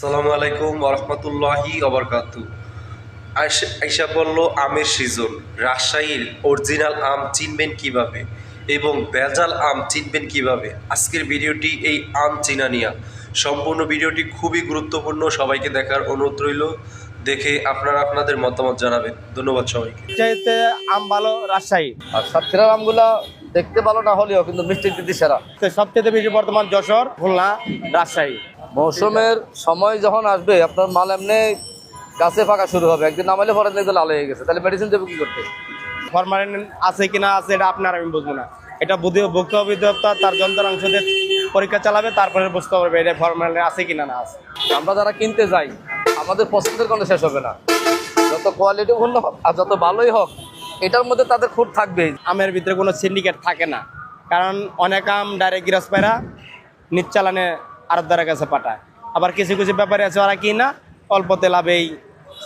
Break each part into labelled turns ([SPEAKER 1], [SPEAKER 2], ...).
[SPEAKER 1] আসসালামু আলাইকুম ওরহমতুল্লাহি অবরকাত আইসা বলল আমের সিজন রাজশাহীর অরিজিনাল আম চিনবেন কীভাবে এবং ভেজাল আম চিনবেন কীভাবে? আজকের ভিডিওটি এই আম চিনা নিয়া। সম্পূর্ণ ভিডিওটি খুবই গুরুত্বপূর্ণ সবাইকে দেখার অনুরোধ রইল। দেখে আপনারা আপনাদের মতামত জানাবেন। ধন্যবাদ সবাইকে।
[SPEAKER 2] চাইতে আম ভালো রাজশাহী।
[SPEAKER 3] আর সাতক্ষীরার আমগুলা দেখতে ভালো না হলেও কিন্তু মিষ্টির দিদি সেরা।
[SPEAKER 2] সবচেয়ে বেশি বর্তমান যশোর খুলনা রাজশাহী।
[SPEAKER 3] মৌসুমের সময় যখন আসবে আপনার মাল এমনি গাছে ফাঁকা শুরু হবে। একদিন নামাইলে পরে দেখতে লাল হয়ে গেছে। তাহলে মেডিসিন দেবে কি করতে?
[SPEAKER 2] ফরমালিন আছে কিনা আছে এটা আপনার আমি বুঝব না। এটা বুদ্ধি ভোক্তা অধিদপ্তর তার যন্ত্রাংশ দিয়ে পরীক্ষা চালাবে তারপরে বুঝতে পারবে এটা ফরমালিন আছে কিনা না আছে।
[SPEAKER 3] আমরা যারা কিনতে যাই আমাদের পছন্দের কোনো শেষ হবে না। যত কোয়ালিটি পূর্ণ হোক আর যত ভালোই হোক এটার মধ্যে তাদের খুঁট থাকবেই।
[SPEAKER 2] আমের ভিতরে কোনো সিন্ডিকেট থাকে না। কারণ অনেক আম ডাইরেক্ট গিরাস পায়রা নিচ চালানে আরবদারের কাছে পাঠায়। আবার কিছু কিছু ব্যাপারে আছে, ওরা কি না, অল্পতে লাভেই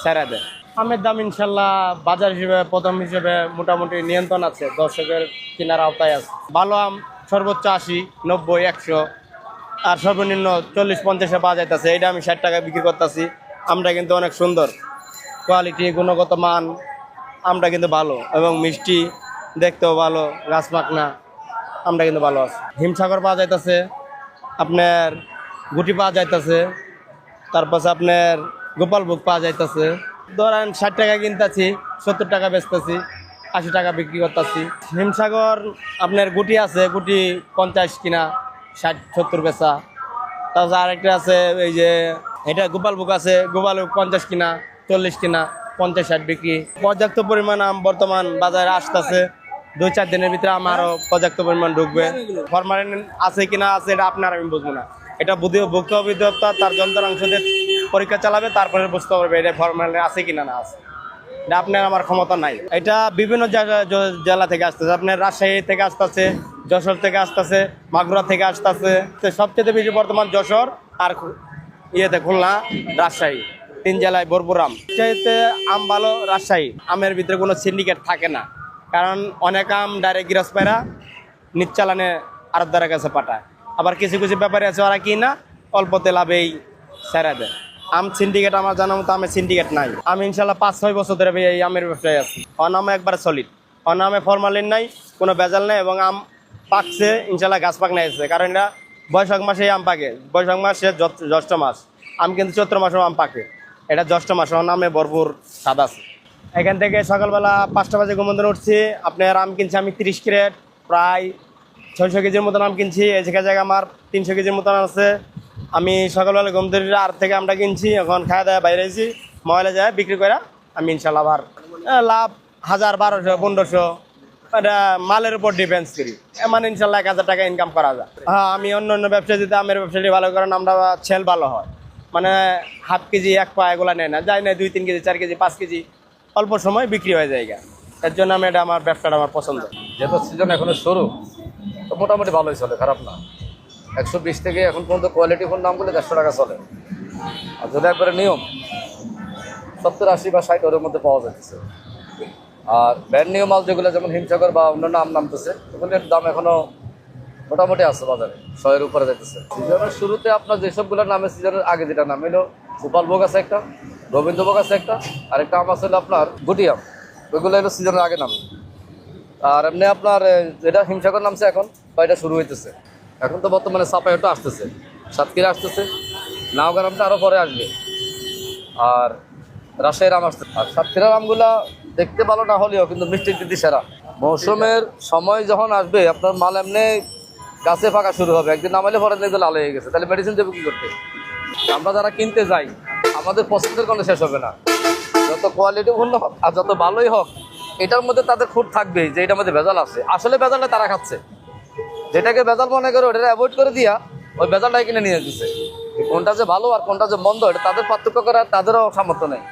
[SPEAKER 2] ছেড়ে দেয়। আমের দাম ইনশাল্লাহ বাজার হিসেবে, প্রথম হিসেবে মোটামুটি নিয়ন্ত্রণ আছে, দর্শকের কেনার আওতায় আছে। ভালো আম সর্বোচ্চ আশি, নব্বই, একশো, আর সর্বনিম্ন চল্লিশ পঞ্চাশে পাওয়া যাইতেছে। এটা আমি ষাট টাকায় বিক্রি করতেছি। আমটা কিন্তু অনেক সুন্দর। কোয়ালিটি, গুণগত মান, আমটা কিন্তু ভালো। এবং মিষ্টি, দেখতেও ভালো, গাছ পাকনা, আমটা কিন্তু ভালো আছে। হিমসাগর পাওয়া যাইতেছে। আপনার গুটি পাওয়া যাইতেছে। তারপর আপনার গোপালভোগ পাওয়া যাইতেছে। ধরেন ষাট টাকা কিনতেছি, সত্তর টাকা বেচতেছি, আশি টাকা বিক্রি করতেছি। হিমসাগর আপনার গুটি আছে, গুটি পঞ্চাশ কিনা, ষাট, সত্তর বেচা। তারপর আরেকটা আছে, এই যে এটা গোপালভোগ আছে, গোপালভোগ পঞ্চাশ কিনা, চল্লিশ কিনা, পঞ্চাশ, ষাট বিক্রি। পর্যাপ্ত পরিমাণ আম বর্তমান বাজারে আসতেছে। দুই, চার দিনের ভিতরে আম আরও পর্যাপ্ত পরিমাণ ঢুকবে। ফরমালিন আছে কিনা আছে, এটা আপনার আমি বুঝব না। এটা বুদ্ধি ভোক্তা অধিদপ্তর তার যন্ত্রাংশ দিয়ে পরীক্ষা চালাবে, তারপরে বুঝতে পারবে এটা ফরমালিন আছে কিনা না আছে। এটা আপনার আমার ক্ষমতা নাই। এটা বিভিন্ন জায়গা জেলা থেকে আসতেছে। আপনার রাজশাহী থেকে আসতেছে, যশোর থেকে আসতেছে, মাগুরা থেকে আসতেছে। তো সবচেয়ে বেশি বর্তমান যশোর আর ইয়েতে খুলনা, রাজশাহী। তিন জেলায় বরপুরাম চাইতে আম ভালো রাজশাহী। আমের ভিতরে কোনো সিন্ডিকেট থাকে না। কারণ অনেক আম ডাইরেক্ট গিরাস পায়রা নিচ চালানে আরবদারের কাছে পাঠায়। আবার কিছু কিছু ব্যাপারে আছে ওরা কি না, অল্পতে লাভেই ছেড়ে দেয়। আম সিন্ডিকেট আমার জানা মতো আমের সিন্ডিকেট নাই। আমি ইনশাল্লাহ পাঁচ, ছয় বছর ধরে এই আমের ব্যবসায় আছি। অনামে একবার সলিড অনামে ফরমালিন নাই, কোনো ভেজাল নাই এবং আম পাকছে, ইনশাল্লাহ গাছ পাক নাই আছে কারণ এটা বৈশাখ মাসেই আম পাকে। বৈশাখ মাসে জ্যৈষ্ঠ- মাস। আম কিন্তু চৈত্র মাসেও আম পাকে। এটা জ্যৈষ্ঠ মাস নামে ভরপুর স্বাদ আছে। এখান থেকে সকালবেলা পাঁচটা বাজে ঘুমন্ত উঠছি। আপনার আম কিনছি আমি তিরিশ ক্রেট প্রায় ছয়শো কেজির মতন আম কিনছি জায়গায় জায়গায় আমার তিনশো কেজির মতন আছে। আমি সকালবেলা ঘুম আর থেকে আমটা কিনছি, এখন খাওয়া দাওয়া বাইরে আছি ময়লা যায়, বিক্রি করে আমি ইনশাল্লাহ আবার লাভ হাজার, বারোশো, পনেরোশো, এটা মালের উপর ডিপেন্স করি। মানে ইনশাল্লাহ এক হাজার টাকা ইনকাম করা যায়। হ্যাঁ আমি অন্য অন্য ব্যবসা যদি আমের ব্যবসাটি ভালো করেন আমরা সেল ভালো হয়। মানে হাফ কেজি, এক পা এগুলো নেয় না যায় না দুই, তিন কেজি, চার কেজি, পাঁচ কেজি, অল্প সময় বিক্রি হয়ে যায়। এর জন্য আমি এটা আমার ব্যবসাটা আমার পছন্দ।
[SPEAKER 3] যেহেতু সিজন এখনও শুরু তো মোটামুটি ভালোই চলে, খারাপ না। একশো বিশ থেকে এখন পর্যন্ত কোয়ালিটি ফোন দামগুলো দেড়শো টাকা চলে। আর যদি একবারে নিয়ম, সত্তর, আশি বা ষাট ওর মধ্যে পাওয়া যাচ্ছে আর ব্যান্ড নিয়ম মাল যেগুলো, যেমন হিমসাগর বা অন্যান্য আম নামতেছে ওগুলোর দাম এখনও মোটামুটি আছে বাজারে শয়ের উপরে যাইতেছে। সিজনের শুরুতে আপনার যেসবগুলোর নামে, সিজনের আগে যেটা নাম হলো গোপালভোগ আছে একটা রবীন্দ্রভোগ আছে একটা আর একটা আম আছে আপনার গুটি আম, ওইগুলো হলো সিজনের আগে নাম। আর এমনি আপনার যেটা হিমসাগর নামছে এখন এটা শুরু হইতেছে। এখন তো বর্তমানে সাপাইটা আসতেছে। সাতক্ষীরা আসতেছে, নাওগাঁ নামটা আরও পরে আসবে। আর রাজশাহীর আম আসতেছে। আর সাতক্ষীরার আমগুলা দেখতে ভালো না হলেও কিন্তু মিষ্টির দিদি সেরা। মৌসুমের সময় যখন আসবে, আপনার মাল এমনি গাছে ফাঁকা শুরু হবে। একদিন নামাইলে পরে দেখতে লাল হয়ে গেছে। তাহলে মেডিসিন দেবো কি করতে? আমরা যারা কিনতে যাই, আমাদের পছন্দের কোনো শেষ হবে না। যত কোয়ালিটি পূর্ণ হোক আর যত ভালোই হোক এটার মধ্যে তাদের খুঁট থাকবে যে এটার মধ্যে ভেজাল আছে। আসলে ভেজালটা তারা খাচ্ছে। যেটাকে ভেজাল মনে করে ওটা অ্যাভয়েড করে দিয়া ওই ভেজালটাই কিনে নিয়ে দিচ্ছে কোনটা যে ভালো আর কোনটা যে মন্দ, এটা তাদের পার্থক্য করার তাদেরও সামর্থ্য নেই।